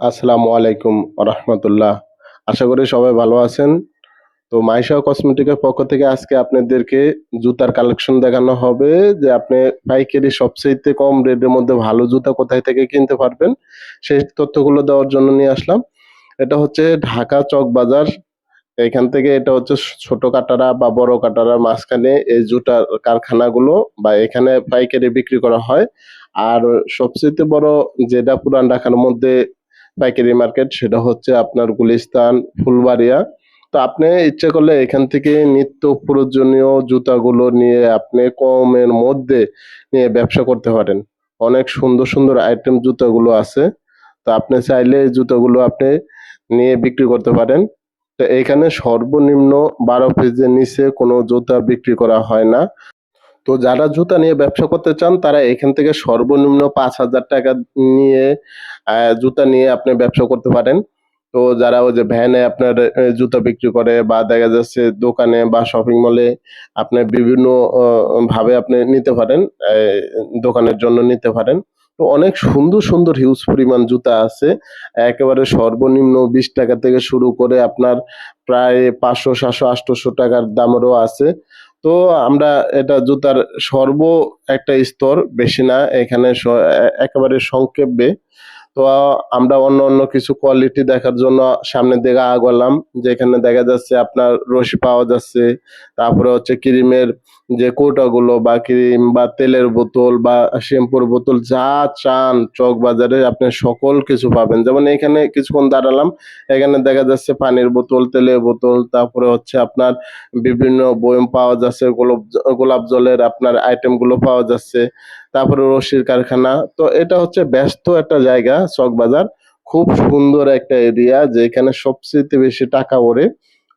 আসসালামু আলাইকুম রহমতুল্লাহ আশা করি সবাই ভালো আছেন। তো মাইশা কসমেটিকের পক্ষ থেকে আজকে আপনাদেরকে জুতার কালেকশন দেখানো হবে যে আপনি পাইকারি সবচেয়ে কম রেটের মধ্যে ভালো জুতা কোথায় থেকে কিনতে পারবেন, সেই তথ্যগুলো দেওয়ার জন্য নিয়ে আসলাম। এটা হচ্ছে ঢাকা চক বাজার। এখান থেকে এটা হচ্ছে ছোট কাটারা বা বড় কাটারার মাঝখানে এই জুতার কারখানাগুলো বা এখানে পাইকারি বিক্রি করা হয়। আর সবচেয়ে বড় যেটা পুরান ঢাকার মধ্যে পাইকারি মার্কেট সেটা হচ্ছে আপনার গুলিস্তান, ফুলবাড়িয়া। তো আপনি ইচ্ছে করলে এখান থেকে নিত্য প্রয়োজনীয় জুতাগুলো নিয়ে আপনি কমের মধ্যে নিয়ে ব্যবসা করতে পারেন। অনেক সুন্দর সুন্দর আইটেম জুতাগুলো আছে। তো আপনি চাইলে এই জুতাগুলো আপনি নিয়ে বিক্রি করতে পারেন। তো এখানে সর্বনিম্ন বারো পিসের নিচে কোনো জুতা বিক্রি করা হয় না। তো যারা জুতা নিয়ে ব্যবসা করতে চান, তারা এখান থেকে সর্বনিম্ন পাঁচ হাজার টাকা নিয়ে জুতা নিয়ে আপনি ব্যবসা করতে পারেন। তো যারা ওই যে ভ্যানে আপনার জুতা বিক্রি করে বা দেখা যাচ্ছে দোকানে বা শপিং মলে আপনি বিভিন্ন ভাবে আপনি নিতে পারেন দোকানের জন্য নিতে পারেন। তো অনেক সুন্দর সুন্দর হিউজ পরিমাণ জুতা আছে। একেবারে সর্বনিম্ন বিশ টাকা থেকে শুরু করে আপনার প্রায় পাঁচশো, সাতশো আটশোশো টাকার দামেরও আছে। তো আমরা এটা জুতার সর্ব একটা স্তর বেশি না এখানে একেবারে সংক্ষেপে। তো আমরা অন্য অন্য কিছু কোয়ালিটি দেখার জন্য সামনের দিকে আগালাম যেখানে দেখা যাচ্ছে আপনার রশি পাওয়া যাচ্ছে। তারপরে হচ্ছে ক্রিমের যে কৌটাগুলো বা ক্রিম বা তেলের বোতল বা শ্যাম্পুর বোতল যা চান চক বাজারে আপনি সকল কিছু পাবেন। যেমন এখানে কিছুক্ষণ দাঁড়ালাম, এখানে দেখা যাচ্ছে পানির বোতল, তেলের বোতল, তারপরে হচ্ছে আপনার বিভিন্ন বয়ম পাওয়া যাচ্ছে, গোলাপ গোলাপ জলের আপনার আইটেমগুলো পাওয়া যাচ্ছে। তারপরে রশির কারখানা। তো এটা হচ্ছে ব্যস্ত একটা জায়গা, চকবাজার। খুব সুন্দর একটা এরিয়া যেখানে সবচেয়ে বেশি টাকা ওড়ে।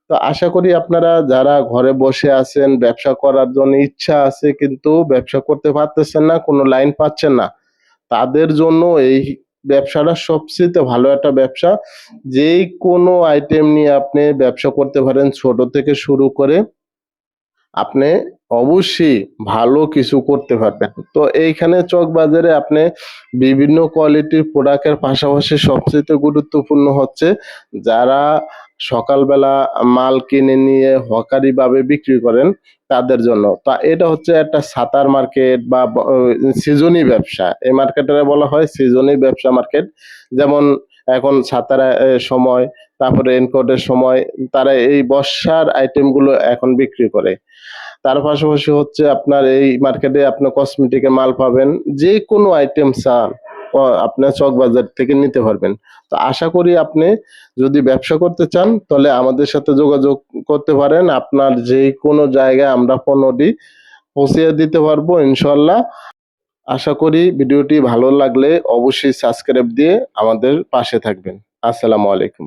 তো আশা করি আপনারা যারা ঘরে বসে আছেন, ব্যবসা করার জন্য ইচ্ছা আছে কিন্তু ব্যবসা করতে পারতেছেন না, কোনো লাইন পাচ্ছেন না, তাদের জন্য এই ব্যবসাটা সবচেয়ে ভালো একটা ব্যবসা। যে কোনো আইটেম নিয়ে আপনি ব্যবসা করতে পারেন ছোট থেকে শুরু করে আপনি অবশ্যই ভালো কিছু করতে পারবেন। তো এইখানে চক বাজারে আপনি বিভিন্ন কোয়ালিটির প্রোডাক্টের পাশাপাশি সবচেয়ে গুরুত্বপূর্ণ হচ্ছে যারা সকালবেলা মাল কিনে নিয়ে হকারি ভাবে বিক্রি করেন তাদের জন্য। তা এটা হচ্ছে একটা সাতার মার্কেট বা সিজনি ব্যবসা। এই মার্কেটে বলা হয় সিজনি ব্যবসা মার্কেট যেমন এখন ছাতার সময় তারপরে রেনকোটের সময় তারা এই বর্ষার আইটেমগুলো এখন বিক্রি করে। তার পাশাপাশি হচ্ছে আপনার এই মার্কেটে আপনার কসমেটিকের মাল পাবেন যে কোনো আইটেম চান আপনার চক বাজার থেকে নিতে পারবেন। তো আশা করি আপনি যদি ব্যবসা করতে চান, তাহলে আমাদের সাথে যোগাযোগ করতে পারেন। আপনার যে কোনো জায়গায় আমরা পণ্যটি পৌঁছিয়ে দিতে পারব ইনশাল্লাহ আশা করি ভিডিওটি ভালো লাগলে অবশ্যই সাবস্ক্রাইব দিয়ে আমাদের পাশে থাকবেন। আসসালামু আলাইকুম।